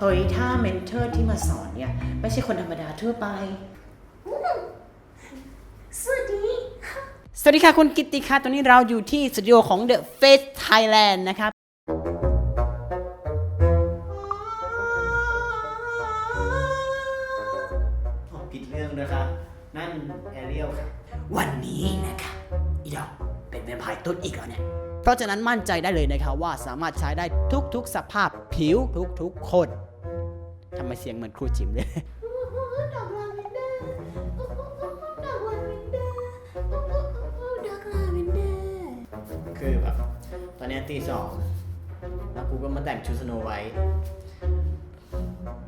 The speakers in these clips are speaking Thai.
เฮ้ยถ้าเมนเทอร์ที่มาสอนเนี่ยไม่ใช่คนธรรมดาทั่วไป สวัสดี สวัสดีค่ะ คุณกิตติค่ะ ตอนนี้เราอยู่ที่สตูดิโอของ The Face Thailand นะครับผิดเรื่องด้วยครับนั่นแอเรียลครับวันนี้นะคะอีดอกเป็นแวมไพร์ตุ๊ดอีกแล้วเนี่ย เพราะฉะนั้นมั่นใจได้เลยนะครับว่าสามารถใช้ได้ทุกๆสภาพผิวทุกๆคน ทำไมเสียงเหมือนครูจิมเลย ดอกลาเวนเดอร์ดอกลาเวนเดอร์ดอกลาเวนเดอร์คือแบบตอนเนี้ยตีสองแล้วกูก็มาแต่งชุดสโนไวท์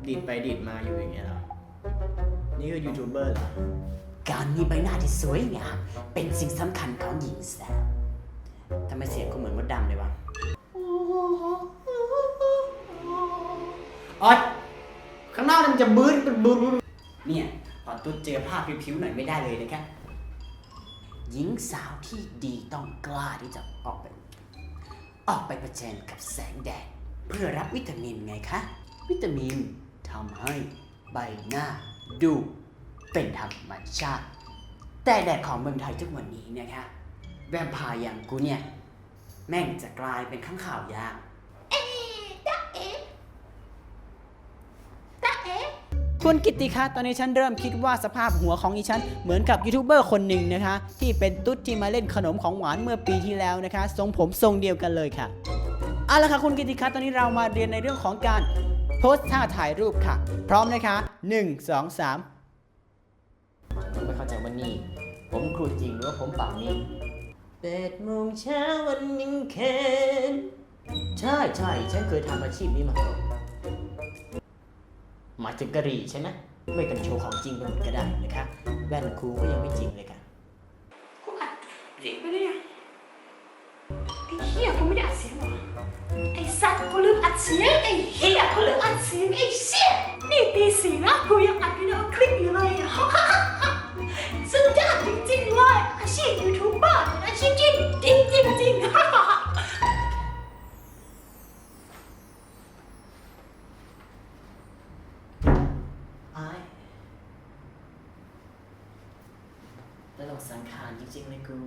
ดีดไปดีดมาอยู่อย่างเงี้ยเหรอนี่คือยูทูบเบอร์เหรอการมีใบหน้าที่สวยงามเป็นสิ่งสำคัญของหญิงสาวทำไมเสียงกูเหมือนมดดำเลยวะออด ข้างนอกมันจะบื้นเป็นบื้นเนี่ยพอตุ๊ดเจอภาพผิวๆหน่อยไม่ได้เลยนะครับหญิงสาวที่ดีต้องกล้าที่จะออกไป ออกไปประชันกับแสงแดด เพื่อรับวิตามินไงคะ วิตามินทำให้ใบหน้าดูเป็นธรรมชาติ แต่แดดของเมืองไทยทุกวันนี้นะคะแวมพร์อย่างกูเนี่ย แม่งจะกลายเป็นข้างข่าวยาก คุณกิตติคะตอนนี้ฉันเริ่มคิดว่าสภาพหัวของอีฉันเหมือนกับยูทูบเบอร์คนหนึ่งนะคะ ที่เป็นตุ๊ดที่มาเล่นขนมของหวานเมื่อปีที่แล้วนะคะทรงผมทรงเดียวกันเลยค่ะเอาละค่ะคุณกิตติคะตอนนี้เรามาเรียนในเรื่องของการโพสท่าถ่ายรูปค่ะ พร้อมนะคะ 1 2 3ไม่เข้าใจว่านี่ผมครูจริงหรือว่าผมปากนี้แปดโมงเช้าวันยังเคนใช่ใช่ฉันเคยทำอาชีพนี้มาก่อน หมายถึงกะหรี่ใช่ไหมไม่กันโชว์ของจริงไปหมดก็ได้นะคะแว่นครูก็ยังไม่จริงเลยค่ะกูอัดเสียงไปเนี่ยไอ้เหี้ยกูไม่ได้อัดเสียงหรอไอ้สัตว์กูลืมอัดเสียงไอ้เหี้ย และหลงสังขารจริงๆเลยกู